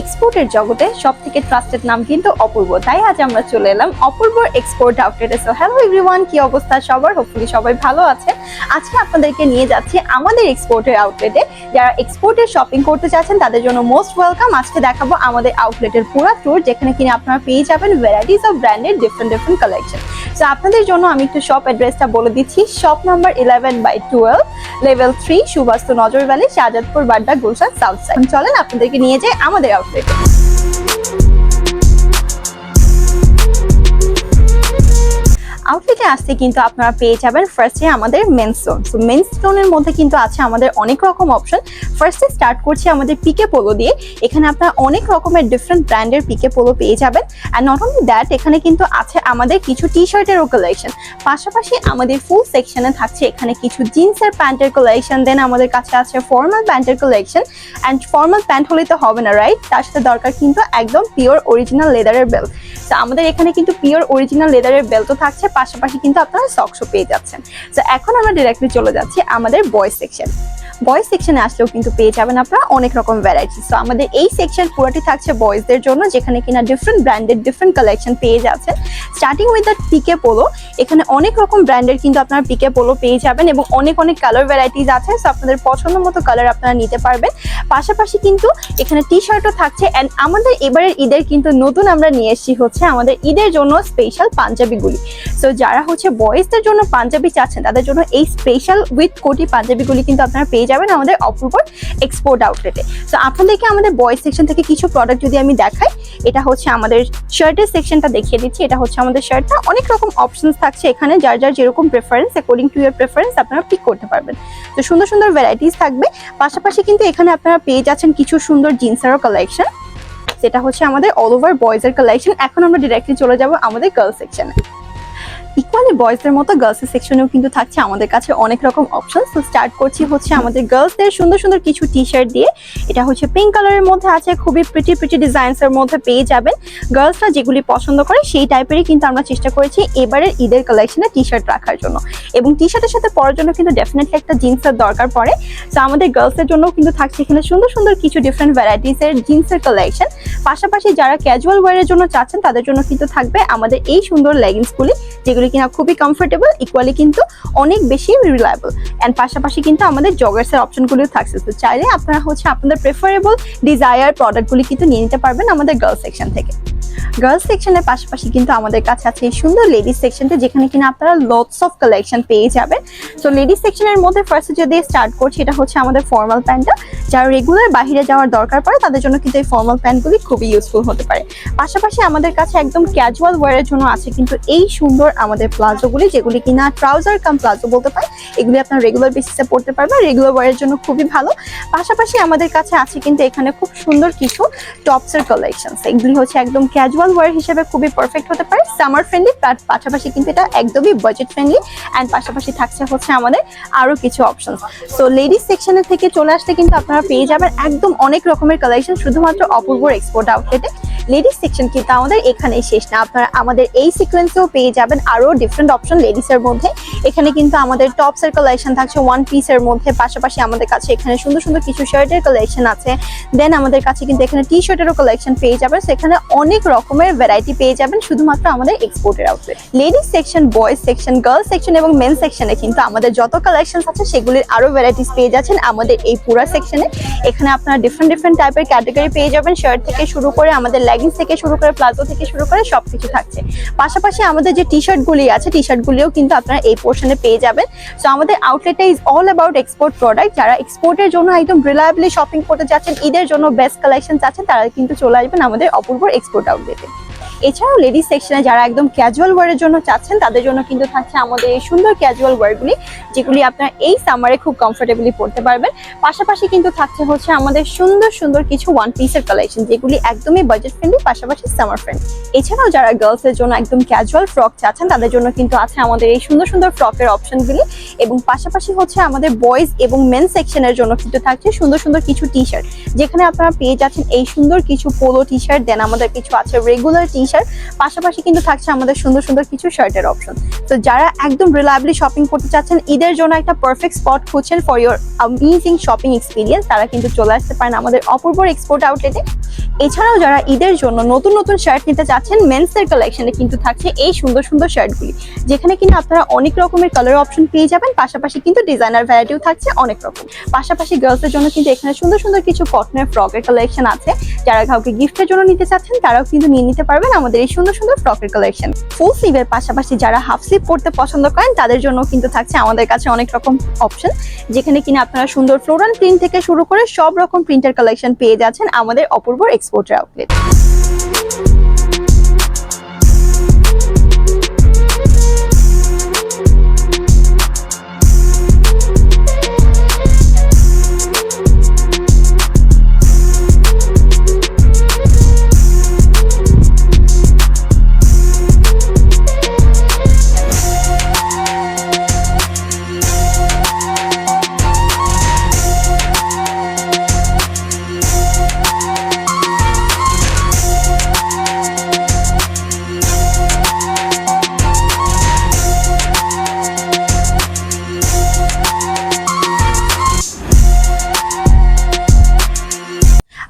এক্সপোর্টের জগতে সব থেকে ট্রাস্টেড নাম কিন্তু অপূর্ব। তাই আজ আমরা চলে এলাম অপূর্ব এক্সপোর্ট আউটলেটে সো হ্যালো এভরিওয়ান কি অবস্থা সবার? হোপফুলি সবাই ভালো আছে। আজকে আপনাদেরকে নিয়ে যাচ্ছি আমাদের এক্সপোর্টের আউটলেটে যারা এক্সপোর্টের শপিং করতে চাচ্ছেন তাদের জন্য মোস্ট ওয়েলকাম আজকে দেখাবো আমাদের আউটলেটের পুরো ট্যুর যেখানে কিনে আপনারা পেয়ে যাবেন ভ্যারাইটিস অফ ব্র্যান্ডের ডিফারেন্ট ডিফারেন্ট কালেকশন তো আপনাদের জন্য আমি একটু শপ অ্যাড্রেসটা বলে দিচ্ছি। Shop number eleven by twelve level three Subastu Nazar valley Shahzadpur Badda Gulshan south side চলেন, আপনাদেরকে নিয়ে যাই আমাদের আউটলেটে আউটলেটে আসতে কিন্তু আপনারা পেয়ে যাবেন ফার্স্টে আমাদের মেন্স স্টোন সো মেন্স স্টোনের মধ্যে কিন্তু আছে আমাদের অনেক রকম অপশন ফার্স্টে স্টার্ট করছি আমাদের পিকে পোলো দিয়ে। এখানে আপনারা অনেক রকমের ডিফারেন্ট ব্র্যান্ডের পিকে পোলো পেয়ে যাবেন। অ্যান্ড নট অনলি দ্যাট এখানে কিন্তু আছে আমাদের কিছু টি শার্টেরও কালেকশন পাশাপাশি আমাদের ফুল সেকশনে থাকছে এখানে কিছু জিন্সের প্যান্টের কালেকশন দেন আমাদের কাছে আছে ফর্মাল প্যান্টের কালেকশন অ্যান্ড ফর্মাল প্যান্ট হলে তো হবে না রাইট তার সাথে দরকার কিন্তু একদম পিওর অরিজিনাল লেদারের বেল্ট তো আমাদের এখানে কিন্তু পিওর অরিজিনাল লেদারের বেল্টও থাকছে, পাশাপাশি কিন্তু আপনারা সক্সও পেয়ে যাচ্ছেন। তো এখন আমরা ডিরেক্টলি চলে যাচ্ছি আমাদের বয়েজ সেকশন বয়েজ সেকশনে আসলেও কিন্তু পেয়ে যাবেন আপনারা অনেক রকম ভ্যারাইটি তো আমাদের এই সেকশন পুরোটি থাকছে বয়েজদের জন্য, যেখানে কিনা ডিফারেন্ট ব্র্যান্ডের ডিফারেন্ট কালেকশন পেয়ে যাচ্ছেন। Starting with the pique polo এখানে অনেক রকম ব্র্যান্ডের কিন্তু আপনারা পিকে পোলো পেয়ে যাবেন এবং অনেক অনেক কালার ভ্যারাইটিস আছে। সো আপনাদের পছন্দ মতো কালার আপনারা নিতে পারবেন। পাশাপাশি কিন্তু এখানে টি শার্টও থাকছে অ্যান্ড আমাদের এবারের ঈদের কিন্তু নতুন আমরা নিয়ে এসেছি হচ্ছে আমাদের ঈদের জন্য স্পেশাল পাঞ্জাবিগুলি সো যারা হচ্ছে বয়েজদের জন্য পাঞ্জাবি চাচ্ছেন, তাদের জন্য এই স্পেশাল উইথ কোটি পাঞ্জাবিগুলি কিন্তু আপনারা পেয়ে যাবেন আমাদের অপূর্ব এক্সপোর্ট আউটলেটে তো আপনাদেরকে আমাদের বয়েজ সেকশন থেকে কিছু প্রোডাক্ট যদি আমি দেখাই, এটা হচ্ছে আমাদের শার্টের সেকশনটা দেখিয়ে দিচ্ছি। এটা হচ্ছে আমাদের শার্টটা অনেক রকম অপশনস থাকছে এখানে। যার যার যেরকম preference according to your preference আপনারা পিক করতে পারবেন। তো, সুন্দর সুন্দর ভ্যারাইটিস থাকবে। পাশাপাশি কিন্তু এখানে আপনারা পেয়ে যাচ্ছেন কিছু সুন্দর জিন্সেরও কালেকশন যেটা হচ্ছে আমাদের অল ওভার বয়েজের কালেকশন এখন আমরা ডিরেক্টলি চলে যাব আমাদের গার্লস সেকশনে ইকুয়ালি বয়েজদের মতো গার্লসের সেকশনেও কিন্তু থাকছে আমাদের কাছে অনেক রকম অপশন তো স্টার্ট করছি হচ্ছে আমাদের গার্লসদের সুন্দর সুন্দর কিছু টি শার্ট দিয়ে। এটা হচ্ছে পিঙ্ক কালারের মধ্যে আছে, খুবই প্রিটি প্রিটি ডিজাইনসের মধ্যে পেয়ে যাবেন। গার্লসরা যেগুলি পছন্দ করে, সেই টাইপেরই কিন্তু আমরা চেষ্টা করেছি এবারের ঈদের কালেকশনে টি শার্ট রাখার জন্য। এবং টি শার্টের সাথে পরার জন্য কিন্তু ডেফিনেটলি একটা জিন্সের দরকার পড়ে। তো আমাদের গার্লসের জন্য কিন্তু থাকছে এখানে সুন্দর সুন্দর কিছু ডিফারেন্ট ভ্যারাইটিসের জিন্সের কালেকশন পাশাপাশি যারা ক্যাজুয়াল ওয়ারের জন্য চাচ্ছেন, তাদের জন্য কিন্তু থাকবে আমাদের এই সুন্দর লেগিংসগুলি যেগুলি কিনা খুবই কমফোর্টেবল ইকুয়ালি কিন্তু অনেক বেশি রিলায়েবল অ্যান্ড পাশাপাশি কিন্তু আমাদের জগার্সের অপশনগুলিও থাকছে। তো চাইলে আপনারা হচ্ছে আপনাদের প্রেফারেবল ডিজায়ার প্রোডাক্টগুলি কিন্তু নিয়ে নিতে পারবেন আমাদের গার্লস সেকশন থেকে। গার্লস সেকশনের পাশাপাশি কিন্তু আমাদের কাছে আছে এই সুন্দর লেডিস সেকশনটা যেখানে কিনা আপনারা লটস অফ কালেকশন পেয়ে যাবেন। তো লেডিস সেকশনের মধ্যে ফার্স্টে যদি স্টার্ট করছি, এটা হচ্ছে আমাদের ফর্মাল প্যান্টটা যারা রেগুলার বাইরে যাওয়ার দরকার পড়ে, তাদের জন্য কিন্তু এই ফর্মাল প্যান্টগুলি খুবই ইউজফুল হতে পারে। পাশাপাশি আমাদের কাছে একদম ক্যাজুয়াল ওয়ারের জন্য আছে কিন্তু এই সুন্দর আমাদের প্লাজোগুলি যেগুলি কিনা ট্রাউজার কাম প্লাজো বলতে পারে এগুলি আপনার রেগুলার বেসিসে পড়তে পারবেন। রেগুলার ওয়ারের জন্য খুবই ভালো। পাশাপাশি আমাদের কাছে আছে কিন্তু এখানে খুব সুন্দর কিছু টপসের কালেকশন এগুলি হচ্ছে একদম ক্যাজুয়াল ওয়ার হিসেবে খুবই পারফেক্ট হতে পারে। সামার ফ্রেন্ডলি তার পাশাপাশি কিন্তু এটা একদমই বাজেট ফ্রেন্ডলি অ্যান্ড পাশাপাশি থাকছে হচ্ছে আমাদের আরও কিছু অপশন সো লেডিস সেকশনের থেকে চলে আসতে কিন্তু আপনারা পেয়ে যাবেন একদম অনেক রকমের কালেকশন শুধুমাত্র অপূর্ব এক্সপোর্ট আউটলেটে লেডিস সেকশন কিন্তু আমাদের এখানেই শেষ না। আপনারা আমাদের এই সিকোয়েন্সেও পেয়ে যাবেন আরও ডিফারেন্ট অপশন লেডিসের মধ্যে। এখানে কিন্তু আমাদের টপসের কালেকশন থাকছে ওয়ান পিসের মধ্যে। পাশাপাশি আমাদের কাছে এখানে সুন্দর সুন্দর কিছু শার্টের কালেকশন আছে। দেন আমাদের কাছে কিন্তু এখানে টি শার্টেরও কালেকশন পেয়ে যাবেন। সেখানে অনেক রকমের ভ্যারাইটি পেয়ে যাবেন, শুধুমাত্র আমাদের এক্সপোর্টের outlet ladies section boys section girls section এবং মেন সেকশনে কিন্তু আমাদের যত কালেকশন আছে, সেগুলির আরও ভ্যারাইটিস পেয়ে যাচ্ছেন আমাদের এই পুরা সেকশনে এখানে আপনারা ডিফারেন্ট ডিফারেন্ট টাইপের ক্যাটাগরি পেয়ে যাবেন। শার্ট থেকে শুরু করে আমাদের লেগিংস থেকে শুরু করে প্লাজো থেকে শুরু করে সবকিছু থাকছে। পাশাপাশি আমাদের যে টি শার্টগুলি আছে টি শার্টগুলিও কিন্তু আপনারা এই পোর্শনে পেয়ে যাবেন। সো আমাদের আউটলেটটা is all about export product যারা এক্সপোর্টের জন্য একদম রিলায়েবলি শপিং করতে যাচ্ছেন, ঈদের জন্য বেস্ট কালেকশন চাচ্ছেন তারা কিন্তু চলে আসবেন আমাদের অপূর্ব এক্সপোর্ট আউটলেটে এছাড়াও লেডিস সেকশনে যারা একদম ক্যাজুয়াল ওয়ারের জন্য চাচ্ছেন, তাদের জন্য কিন্তু থাকছে আমাদের এই সুন্দর ক্যাজুয়াল ওয়ারগুলি যেগুলি আপনারা এই সামারে খুব কমফোর্টেবলি পড়তে পারবেন। পাশাপাশি কিন্তু থাকছে হচ্ছে আমাদের সুন্দর সুন্দর কিছু ওয়ান পিসের কালেকশন যেগুলি একদমই বাজেট ফ্রেন্ডলি পাশাপাশি সামার ফ্রেন্ড এছাড়াও যারা গার্লসের জন্য একদম ক্যাজুয়াল ফ্রক চাচ্ছেন, তাদের জন্য কিন্তু আছে আমাদের এই সুন্দর সুন্দর ফ্রকের অপশনগুলি এবং পাশাপাশি হচ্ছে আমাদের বয়েজ এবং মেন সেকশনের জন্য কিন্তু থাকছে সুন্দর সুন্দর কিছু টি শার্ট যেখানে আপনারা পেয়ে যাচ্ছেন এই সুন্দর কিছু পোলো টি শার্ট দেন আমাদের কিছু আছে রেগুলার টি শার্ট পাশাপাশি কিন্তু থাকছে আমাদের সুন্দর সুন্দর কিছু শার্টের অপশন তো যারা একদম রিলায়েবলি শপিং করতে চাচ্ছেন, ঈদের জন্য একটা পারফেক্ট স্পট খুঁজছেন for your amazing shopping experience তারা কিন্তু চলে আসতে পারেন আমাদের অপূর্ব এক্সপোর্ট আউটলেটে এছাড়াও যারা ঈদের জন্য নতুন নতুন শার্ট নিতে চাচ্ছেন মেন্সের কালেকশনে কিন্তু থাকছে এই সুন্দর সুন্দর শার্টগুলি যেখানে কিন্তু আপনারা অনেক রকমের কালার অপশন পেয়ে যাবেন, পাশাপাশি কিন্তু ডিজাইনার ভ্যারাইটিও থাকছে অনেক রকম। পাশাপাশি গার্লসের জন্য কিন্তু এখানে সুন্দর সুন্দর কিছু কটনের ফ্রকের কালেকশন আছে, যারা কাউকে গিফটের জন্য নিতে চাচ্ছেন, তারাও কিন্তু নিয়ে নিতে পারবেন আমাদের এই সুন্দর সুন্দর ফ্রকের কালেকশন ফুল স্লিভের পাশাপাশি যারা হাফ স্লিভ পড়তে পছন্দ করেন, তাদের জন্য কিন্তু থাকছে আমাদের কাছে অনেক রকম অপশন যেখানে কিনা আপনারা সুন্দর ফ্লোরাল প্রিন্ট থেকে শুরু করে সব রকম প্রিন্টের কালেকশন পেয়ে যাচ্ছেন আমাদের অপূর্ব এক্সপোর্টার আউটলেট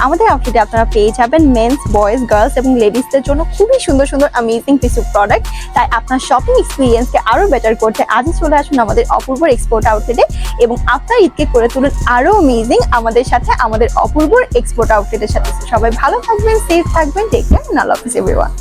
আমাদের আউটলেটে আপনারা পেয়ে যাবেন মেন্স বয়েজ গার্লস এবং লেডিসদের জন্য খুবই সুন্দর সুন্দর অ্যামেজিং কিছু প্রোডাক্ট তাই আপনার শপিং এক্সপিরিয়েন্সকে আরও বেটার করতে আজই চলে আসুন আমাদের অপূর্ব এক্সপোর্ট আউটলেটে এবং আপনার ঈদকে করে তুলুন আরও অ্যামেজিং আমাদের সাথে, আমাদের অপূর্ব এক্সপোর্ট আউটলেটের সাথে। সবাই ভালো থাকবেন সেফ থাকবেন টেক কেয়ার আল্লাহ হাফিজ এভরিওয়ান